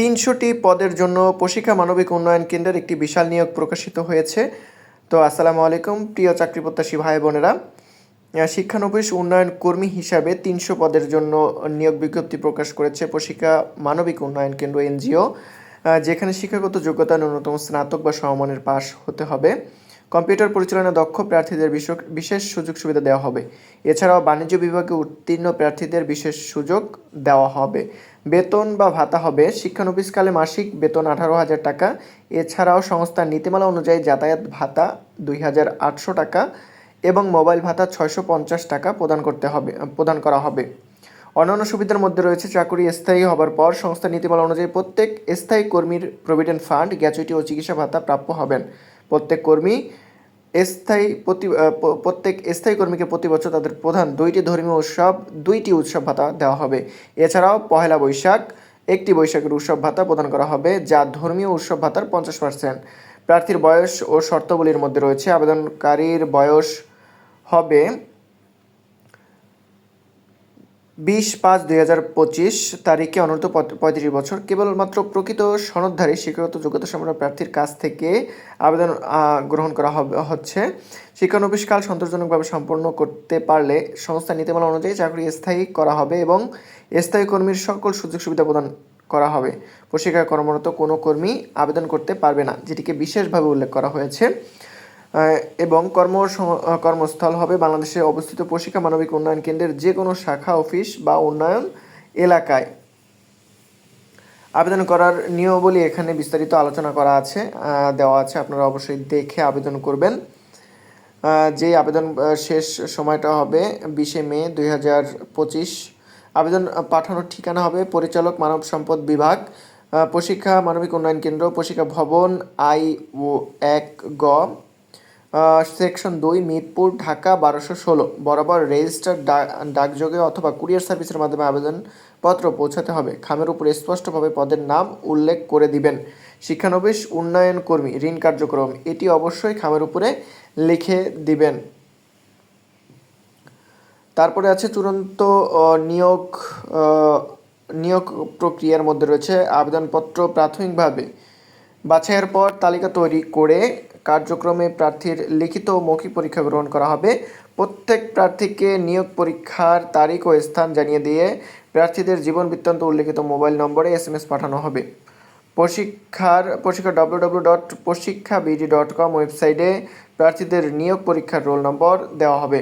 তিনশোটি পদের জন্য প্রশিক্ষা মানবিক উন্নয়ন কেন্দ্রের একটি বিশাল নিয়োগ প্রকাশিত হয়েছে। তো আসসালামু আলাইকুম, প্রিয় চাকরি প্রত্যাশী ভাই বোনেরা। শিক্ষানবিশ উন্নয়ন কর্মী হিসাবে তিনশো পদের জন্য নিয়োগ বিজ্ঞপ্তি প্রকাশ করেছে প্রশিক্ষা মানবিক উন্নয়ন কেন্দ্র, এনজিও যেখানে শিক্ষাগত যোগ্যতা ন্যূনতম স্নাতক বা সমমানের পাশ হতে হবে। কম্পিউটার পরিচালনা দক্ষ প্রার্থীদের বিশেষ সুযোগ সুবিধা দেওয়া হবে। এছাড়াও বাণিজ্য বিভাগে উত্তীর্ণ প্রার্থীদের বিশেষ সুযোগ দেওয়া হবে। বেতন বা ভাতা হবে। শিক্ষানবিশকালে মাসিক বেতন আঠারো হাজার টাকা। এছাড়াও সংস্থার নীতিমালা অনুযায়ী যাতায়াত ভাতা দুই হাজার আটশো টাকা এবং মোবাইল ভাতা ছয়শো পঞ্চাশ টাকা প্রদান করতে হবে, প্রদান করা হবে। অন্যান্য সুবিধার মধ্যে রয়েছে চাকরি স্থায়ী হবার পর সংস্থার নীতিমালা অনুযায়ী প্রত্যেক স্থায়ী কর্মীর প্রভিডেন্ট ফান্ড, গ্যাচুইটি ও চিকিৎসা ভাতা প্রাপ্য হবেন। প্রত্যেক কর্মী স্থায়ী প্রতি প্রত্যেক স্থায়ী কর্মীকে প্রতি বছর তাদের প্রধান দুইটি ধর্মীয় উৎসব, দুইটি উৎসব ভাতা দেওয়া হবে। এছাড়াও পহেলা বৈশাখ, একটি বৈশাখের উৎসব ভাতা প্রদান করা হবে, যা ধর্মীয় উৎসব ভাতার পঞ্চাশ পার্সেন্ট প্রার্থীর বয়স ও শর্তগুলির মধ্যে রয়েছে। আবেদনকারীর বয়স হবে বিশ পাঁচ দুই হাজার পঁচিশ তারিখে অনূর্ধ্ব পঁয়ত্রিশ বছর কেবলমাত্র প্রকৃত সনদধারী শিক্ষাগত যোগ্যতা সম্পন্ন প্রার্থীর কাছ থেকে আবেদন গ্রহণ করা হবে, হচ্ছে শিক্ষানবিশকাল সন্তোষজনকভাবে সম্পন্ন করতে পারলে সংস্থা নীতিমালা অনুযায়ী চাকরি স্থায়ী করা হবে এবং স্থায়ী কর্মীর সকল সুযোগ সুবিধা প্রদান করা হবে। প্রশিক্ষা কর্মরত কোনো কর্মী আবেদন করতে পারবে না, যেটিকে বিশেষভাবে উল্লেখ করা হয়েছে। এবং কর্ম কর্মস্থল হবে বাংলাদেশে অবস্থিত প্রশিক্ষা মানবিক উন্নয়ন কেন্দ্রের যে কোনো শাখা, অফিস বা উন্নয়ন এলাকায়। আবেদন করার নিয়মাবলী এখানে বিস্তারিত আলোচনা করা আছে দেওয়া আছে, আপনারা অবশ্যই দেখে আবেদন করবেন। যে আবেদন শেষ সময়টা হবে বিশে মে দুই হাজার পঁচিশ। আবেদন পাঠানোর ঠিকানা হবে পরিচালক মানব সম্পদ বিভাগ প্রশিক্ষা মানবিক উন্নয়ন কেন্দ্র, প্রশিক্ষা ভবন আই ও এক গ সেকশন দুই, মিরপুর, ঢাকা, বারোশো ষোলো। বরাবর রেজিস্টার ডাকযোগে অথবা কুরিয়ার সার্ভিসের মাধ্যমে আবেদনপত্র পৌঁছাতে হবে। খামের উপর স্পষ্টভাবে পদের নাম উল্লেখ করে দিবেন। শিক্ষানবিশ উন্নয়ন কর্মী, ঋণ কার্যক্রম, এটি অবশ্যই খামের উপরে লিখে দিবেন। তারপরে আছে চূড়ান্ত নিয়োগ নিয়োগ প্রক্রিয়ার মধ্যে রয়েছে আবেদনপত্র প্রাথমিকভাবে। বাছাইয়ের পর তালিকা তৈরি করে কার্যক্রমে প্রার্থীর লিখিত মৌখিক পরীক্ষা গ্রহণ করা হবে। প্রত্যেক প্রার্থীকে নিয়োগ পরীক্ষার তারিখ ও স্থান জানিয়ে দিয়ে প্রার্থীদের জীবন বৃত্তান্ত উল্লেখিত মোবাইল নম্বরে এস এম এস পাঠানো হবে। প্রশিক্ষার প্রশিক্ষা W W dot Proshikkha BD dot com ওয়েবসাইটে প্রার্থীদের নিয়োগ পরীক্ষার রোল নম্বর দেওয়া হবে।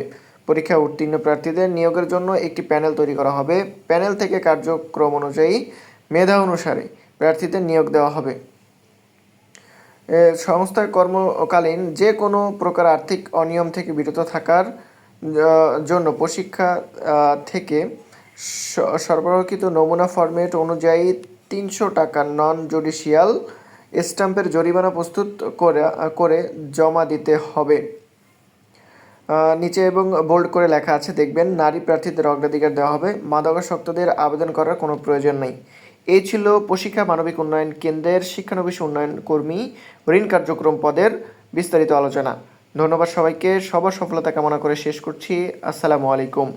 পরীক্ষা উত্তীর্ণ প্রার্থীদের নিয়োগের জন্য একটি প্যানেল তৈরি করা হবে। প্যানেল থেকে কার্যক্রম অনুযায়ী মেধা অনুসারে প্রার্থীদের নিয়োগ দেওয়া হবে। এ, সংস্থার কর্মকালীন যে কোনো প্রকার আর্থিক অনিয়ম থেকে বিরত থাকার জন্য প্রশিক্ষা থেকে সরবরাহকৃত নমুনা ফরম্যাট অনুযায়ী তিনশো টাকা নন জুডিশিয়াল স্ট্যাম্পের জরিমানা প্রস্তুত করে করে জমা দিতে হবে। নিচে এবং বোল্ড করে লেখা আছে, দেখবেন নারী প্রার্থীদের অগ্রাধিকার দেওয়া হবে। মাদকাসক্তদের আবেদন করার কোনো প্রয়োজন নেই। এই ছিল প্রশিক্ষা মানবিক উন্নয়ন কেন্দ্রের শিক্ষানবিশ উন্নয়ন কর্মী ঋণ কার্যক্রম পদের বিস্তারিত আলোচনা। ধন্যবাদ সবাইকে। সবার সফলতা কামনা করে শেষ করছি। আসসালামু আলাইকুম।